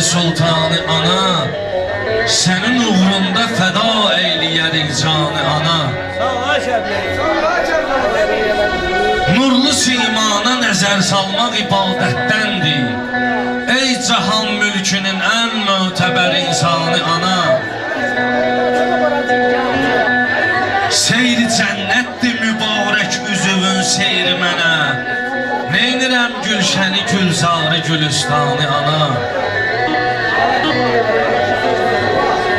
Sultanı ana Sənin uğrunda fəda eyləyərik canı ana. Nurlu simana nəzər salmaq ibadətdəndir. Ey cahan mülkünün ən mötəbər insanı ana. Seyri cənnətdir mübarək üzüvün seyri mənə. Neynirəm gülşəni gülzarı gülüstanı ana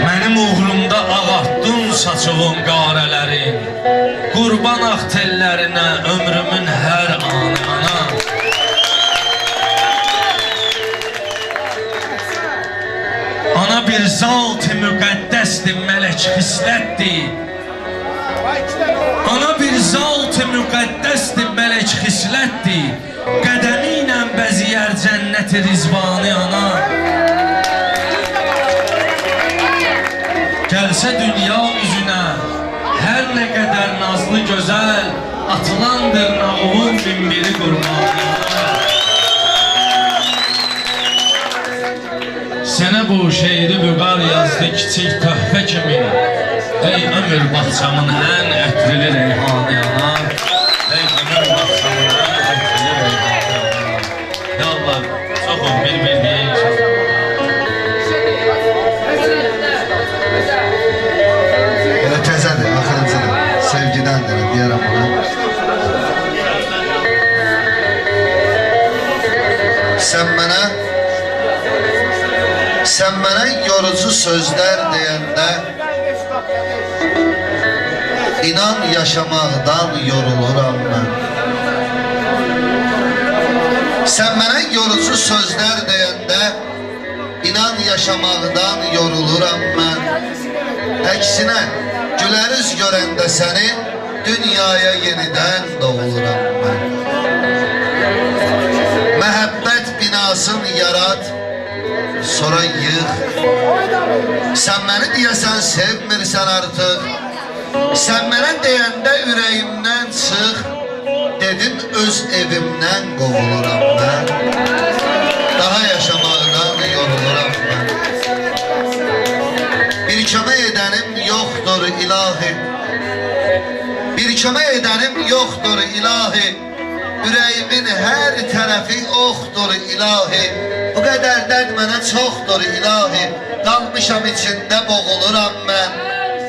Mənim uğrumda ağartdın saçığın qarələri Qurban ax tellərinə ömrümün hər anı ana. Ana bir zat-ı müqəddəsdir, mələk xislətdir. Ana bir zat-ı müqəddəsdir, mələk xislətdir. Qədəmi ilə bəziyər cənnəti rizvanı ana Gəlsə dünya üzünə Hər nə qədər nazlı gözəl Atılandır nağılın min biri Sənə bu şeiri vüqar yazdı kiçik töhfə kimi Ey ömür bağçamın ən ətrili reyhanı Sən mənə Sən mənə yorucu sözlər deyəndə İnan yaşamaqdan yoruluram mən Sən mənə yorucu sözlər deyəndə İnan yaşamaqdan yoruluram mən Əksinə, güləriz görəndə səni Dünyaya yenidən doğuluram mən Binasını yarat? Sonra yıx Sən məni deyəsən sevmirsən artıq Sən mənə deyəndə ürəyimdən çıx Dedim öz evimdən qovuluram mən Daha yaşamaqdan yoruluram mən Bir kömək edənim yoxdur ilahi. Bir kömək edənim yoxdur ilahi Ürəyimin hər tərəfi oxdur ilahi. Bu qədər dərd mənə çoxdur ilahi. Qalmışam içində boğuluram mən.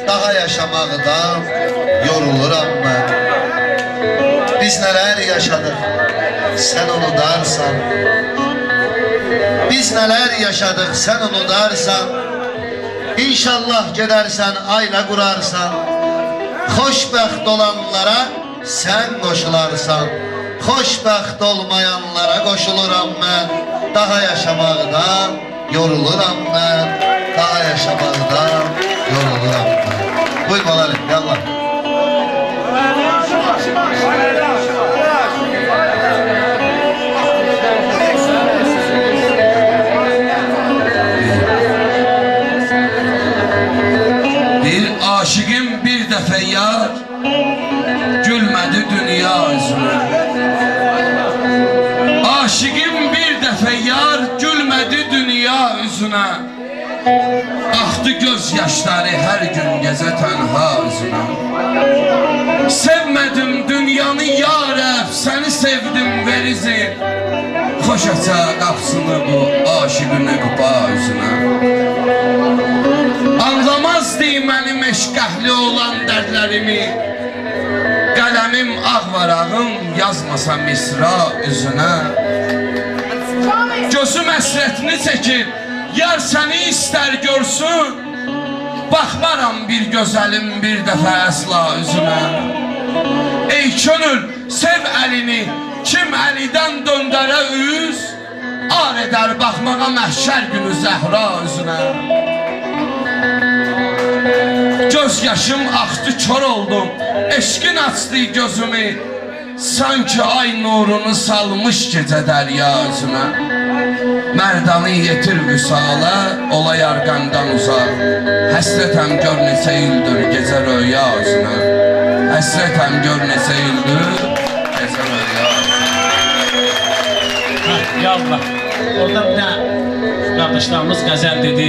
Daha yaşamaqdan yoruluram mən. Biz nələr yaşadıq? Sən unudarsan Biz nələr yaşadıq? Sən unudarsan İnşallah gedərsən, ailə qurarsan. Xoşbəxt olanlara sən qoşularsan Xoşbəxt olmayanlara qoşuluram mən Daha yaşamaqdan yoruluram mən Daha yaşamaqdan yoruluram mən Buyur Malali, yallah üzünə Axdı göz yaşları hər gün gecə tənha üzünə Sevmədim dünyanı yarəb Səni sevdim verizi. Xoş aça qapsını bu aşıqın qıpa üzünə Anlamazdı mənim eşqəhli olan dərdlərimi. Qələmim ağ varağım yazmasa misra üzünə Gözüm əsrətini çəkir Yar səni istər görsün. Baxmaram bir gözəlim bir dəfə əsla üzünə Ey könül sev əlini Kim əlidən döndərə üz Ar edər baxmağa məhşər günü zəhra üzünə Göz yaşım axdı kör oldum. Eşqin açdı gözümü. Sanki ay nurunu salmış gecə dərya üzünə Mərdanı yetir vüsala Ola yarqandan uzaq Həsrətəm gör neçə ildir gecə röya üzünə Həsrətəm gör neçə ildir gecə röya üzünə Yallah. Orada bir tane qardaşlarımız qəzəl dedi.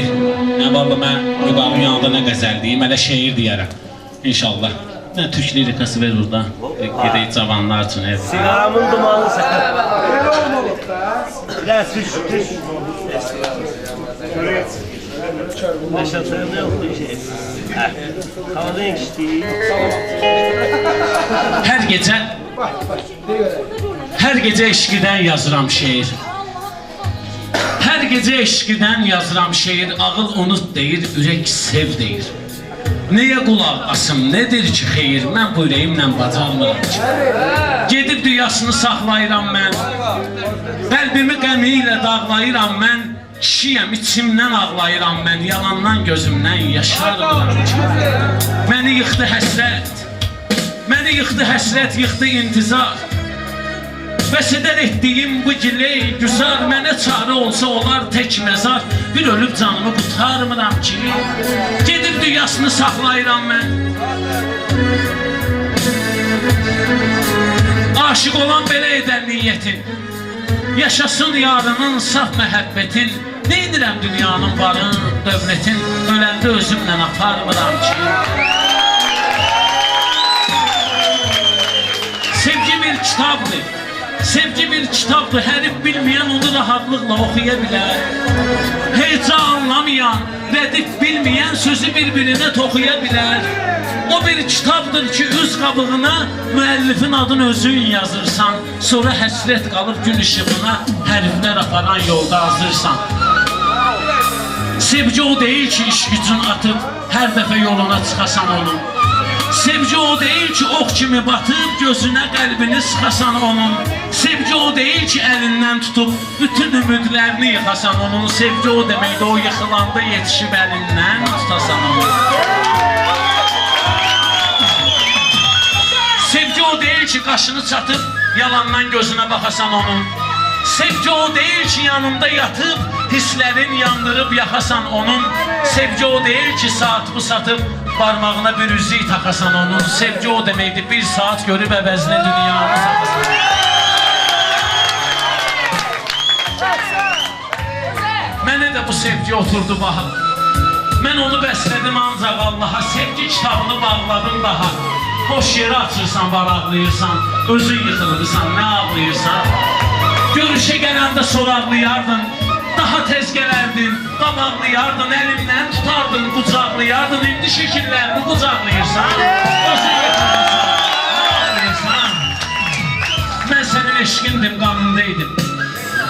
Nə valla mən Vüqarın yanında nə qəzəl deyim, hələ şeir deyərəm. İnşallah. Nə türk lirikası ver orada. Gedək cavanlar üçün. Evet. Sigaramın dumanı yoktu şey. Ha, Havada yakıştı. Hər gecə Hər gecə eşqidən yazıram şeir. Hər gecə eşqidən yazıram şeir. Ağıl unut deyir, ürək sev deyir. Nəyə qulaq asım, nədir ki xeyir? Mən bu ürəyimlə bacarmıram ki. Gedib dünyasını saxlayıram mən. Qəlbimi qəmi ilə dağlayıram mən. Kişiyəm, içimdən ağlayıram mən. Yalandan gözümdən yaşarmıram ki. Məni yıxdı həsrət. Məni yıxdı həsrət, yıxdı intizar. Bəs edər etdiyim bu giley güzar Mənə çarə olsa olar tək məzar. Bir ölüb canımı qurtarmıram ki Gedib dünyasını saxlayıram mən. Aşık olan belə edər niyyətin. Yaşasın yarının saf məhəbbətin. Neynirəm dünyanın varın, dövlətin? Öləndə özümlə aparmıram ki. Sevgi bir kitabdır. Sevgi bir kitabdır. Hərif bilməyən onu rahatlıqla oxuya bilər. Heca anlamayan, rədif bilməyən sözü bir-birinə toxuya bilər. O bir kitabdır ki, üz qabığına müəllifin adını özün yazırsan, sonra həsrət qalıb gün işığına hərflər aparan yolda azırsan. Sevgi o değil ki iş gücün atıp her defa yoluna çıkasan onun. Sevgi o değil ki ok kimi batıp gözüne kalbini sıkasan onun. Sevgi o değil ki elinden tutup bütün ümidlerini yıkasan onun. Sevgi o demekti o yıkılanda yetişip elinden tutasan onun. Sevgi o değil ki kaşını çatıp yalandan gözüne bakasan onun. Sevgi o değil ki yanında yatıp hislerin yandırıp yakasan onun. Sevgi o değil ki saatimi satıp parmağına bir yüzüğü takasan onun. Sevgi o demekti bir saat görüp əvəzinə dünyanı satasan. Mənə də bu sevgi oturdu baha. Mən onu bəslədim ancaq Allaha, sevgi kitabını bağladım daha. Boş yeri açırsan, varaqlayırsan, özün yıxılırsan, nə ağlayırsan. Görüşə gələndə soraqlayardın, daha tez gələrdin, qabaqlayardın, əlimdən tutardın, qucaqlayardın, indi şəkillərini qucaqlayırsan, özün yıxılırsan, ağlayırsan. Mən sənin eşqindim, qanındaydım.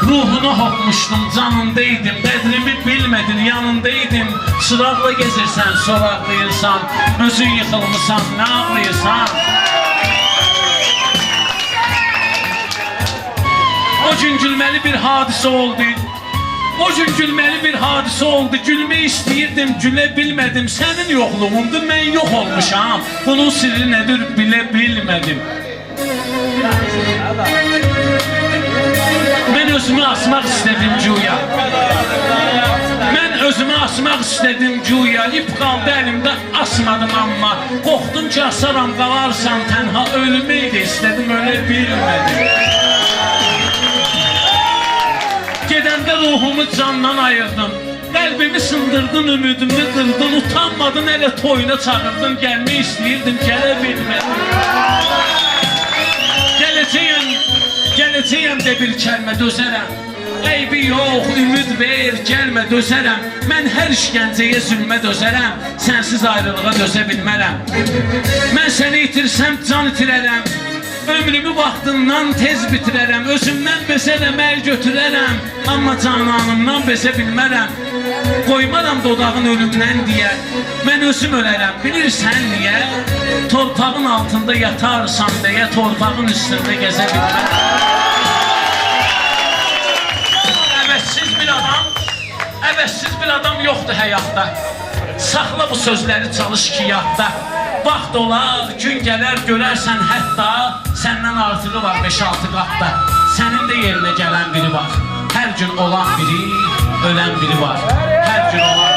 Ruhuna hopmuşdum, canındaydım, qədrimi bilmədin, yanındaydım. Çıraqla gezirsən, soraqlayırsan, özün yıxılmısan, nə ağlayırsan? O gün gülməli bir hadisə oldu. O gün gülməli bir hadisə oldu. Gülmək istəyirdim, gülə bilmədim. Sənin yoxluğunda mən yox olmuşam. Bunun sirri nədir bilə bilmədim. Mən özümü asmaq istədim güya. Mən özümü asmaq istədim güya. İp qaldı əlimdə, asmadım amma. Qorxdum ki, asaram qalarsan tənha. Ölməyi də istədim, ölə bilmədim. Gedəndə ruhumu candan ayırdım. Qəlbimi sındırdın, ümidimi qırdın, utanmadın, elə toyuna çağırdın, gəlmək istəyirdim, gələ bilmədim. Gələcəyəm, gələcəyəm də bir kəlmə dözərəm. Eybi yox, ümid ver, gəlmə dözərəm. Mən hər işgəncəyə, zülmə dözərəm. Sənsiz ayrılığa dözə bilmərəm. Mən səni itirsəm can itirərəm. Ömrümü vaxtından tez bitirərəm. Özümdən bezərəm, əl götürərəm. Amma cananımdan bezə bilmərəm. Qoymaram dodağın ölümdən deyə. Mən özüm ölərəm. Bilirsən niyə? Torpağın altında yatarsan deyə torpağın üstündə gəzə bilmərəm. Əvəzsiz bir adam yoxdur həyatda. Saxla bu sözləri çalış ki yadda. Vaxt olar, gün gələr görərsən hətta səndən artığı var 5-6 qatda. Sənin də yerinə gələn biri var. Hər gün olan biri, ölən biri var. Hər gün olan